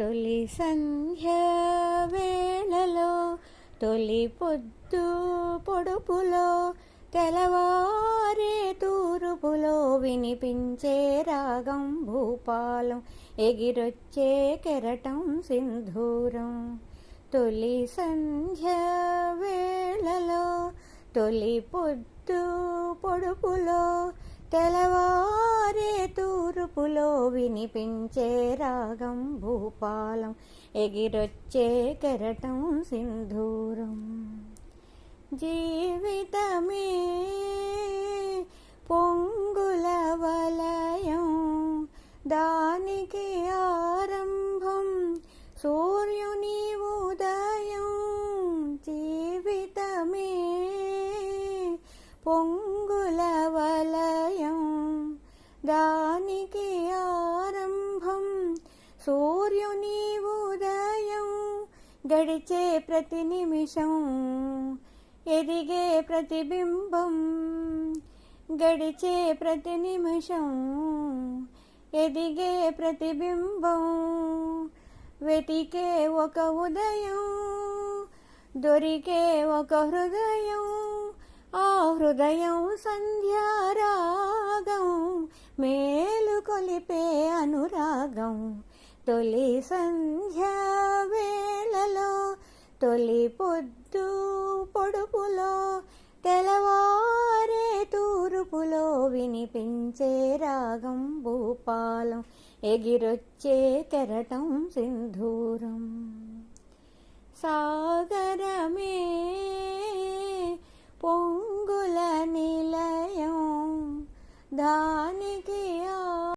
తొలి సంధ్య వేళలో తొలి పొద్దు పొడుపులో తెలవారే తూరుపులో వినిపించే రాగం భూపాలం ఎగిరొచ్చే కెరటం సింధూరం. తొలి సంధ్య వేళలో తొలి పొద్దు పొడుపులో వినిపించే రాగం భూపాలం ఎగిరొచ్చే కెరటం సింధూరం. జీవితమే పొంగుల వలయం దానికి ఆరంభం సూర్యుని సూర్యుని ఉదయం గడిచే ప్రతి నిమిషం ఎదిగే ప్రతిబింబం గడిచే ప్రతి నిమిషం ఎదిగే ప్రతిబింబం వెతికే ఒక ఉదయం దొరికే ఒక హృదయం. ఆ హృదయం సంధ్యారాగం మేలు కొలిపే అనురాగం. తొలి సంధ్యా వేళలో తొలి పొద్దు పొడుపులో తెలవారే తూర్పులో వినిపించే రాగం భూపాలం ఎగిరొచ్చే కెరటం సింధూరం. సాగరమే పొంగుల నిలయం దానికి